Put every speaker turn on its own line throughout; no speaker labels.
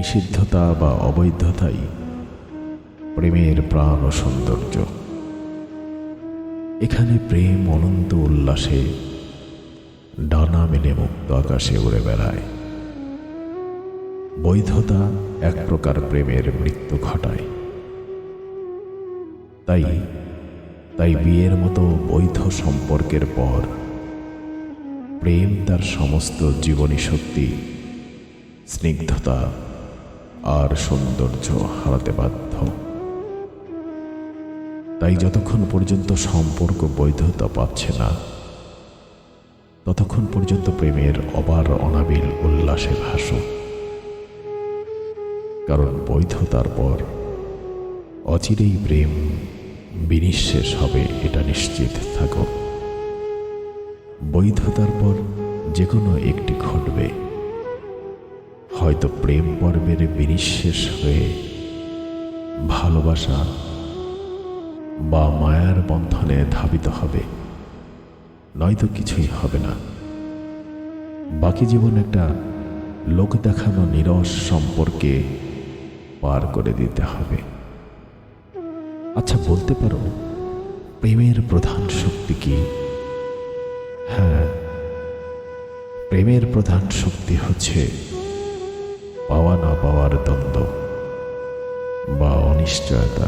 নিষিদ্ধতা বা অবৈধতাই প্রেমের প্রাণ ও সৌন্দর্য। এখানে প্রেম অনন্ত উল্লাসে ডানা মেলে মুক্ত আকাশে উড়ে বেড়ায়। বৈধতা এক প্রকার প্রেমের মৃত্যু ঘটায়। তাই তাই বিয়ের মতো বৈধ সম্পর্কের পর প্রেম তার সমস্ত জীবনী শক্তি, স্নিগ্ধতা আর সৌন্দর্য হারাতে বাধ্য। তাই যতক্ষণ পর্যন্ত সম্পর্ক বৈধতা পাচ্ছে না, ততক্ষণ পর্যন্ত প্রেমের অবার অনাবিল উল্লাসে ভাসুক কারণ বৈধতার পর অচিরেই প্রেম বিনিঃশেষ হবে, এটা নিশ্চিত থাকো। বৈধতার পর যে কোনো একটি ঘটবে। হয়তো প্রেম পর্বের বিনিঃশেষ হয়ে ভালোবাসা বা মায়ার বন্ধনে ধাবিত হবে। নয়তো কিছুই হবে না। বাকি জীবন একটা লোক দেখানো নিরস সম্পর্কে পার করে দিতে হবে। আচ্ছা বলতে পারো, প্রেমের প্রধান শক্তি কি? হ্যাঁ প্রেমের প্রধান শক্তি হচ্ছে পাওয়ার দ্বন্দ্ব বা অনিশ্চয়তা।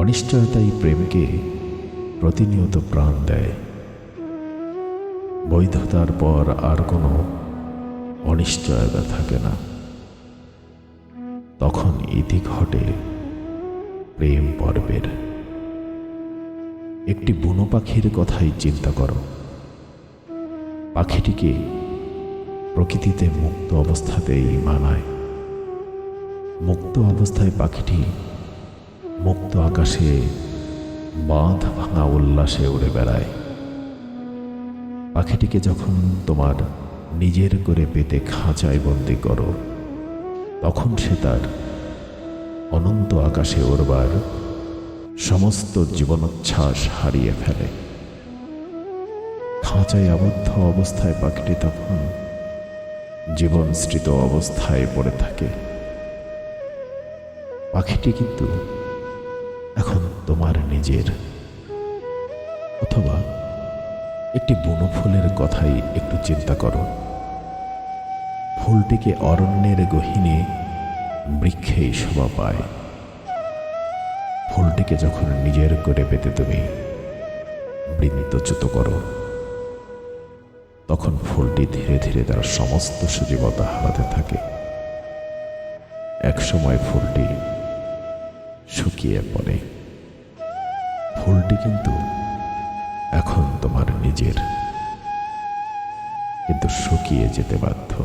অনিশ্চয়তাই প্রেমকে প্রতিনিয়ত প্রাণ দেয়। বৈধতার পর আর কোনো অনিশ্চয়তা থাকে না। তখন ইতি ঘটে প্রেম পর্বের। একটি বুনো পাখির কথাই চিন্তা করো। পাখিটিকে প্রকৃতিতে মুক্ত অবস্থাতেই মানায় মুক্ত অবস্থায় পাখিটি মুক্ত আকাশে বাঁধ ভাঙা উল্লাসে উড়ে বেড়ায়। পাখিটিকে যখন তোমার নিজের করে পেতে খাঁচায় বন্দি করো, তখন সে তার অনন্ত আকাশে ওরবার সমস্ত জীবনোচ্ছ্বাস হারিয়ে ফেলে। খাঁচায় আবদ্ধ অবস্থায় পাখিটি তখন জীবনস্মৃত অবস্থায় পড়ে থাকে। পাখিটি কিন্তু এখন তোমার নিজের। অথবা একটি বুনো ফুলের কথাই একটু চিন্তা করো। ফুলটিকে অরণ্যের গহীনে বৃক্ষেই শোভা পায়। ফুলটিকে যখন নিজের করে পেতে তুমি বৃন্তচ্যুত করো। তখন ফুলটি ধীরে ধীরে তার সমস্ত সজীবতা হারাতে থাকে। একসময় ফুলটি শুকিয়ে পড়ে। ফুলটি কিন্তু এখন তোমার নিজের। কিন্তু শুকিয়ে যেতে বাধ্য।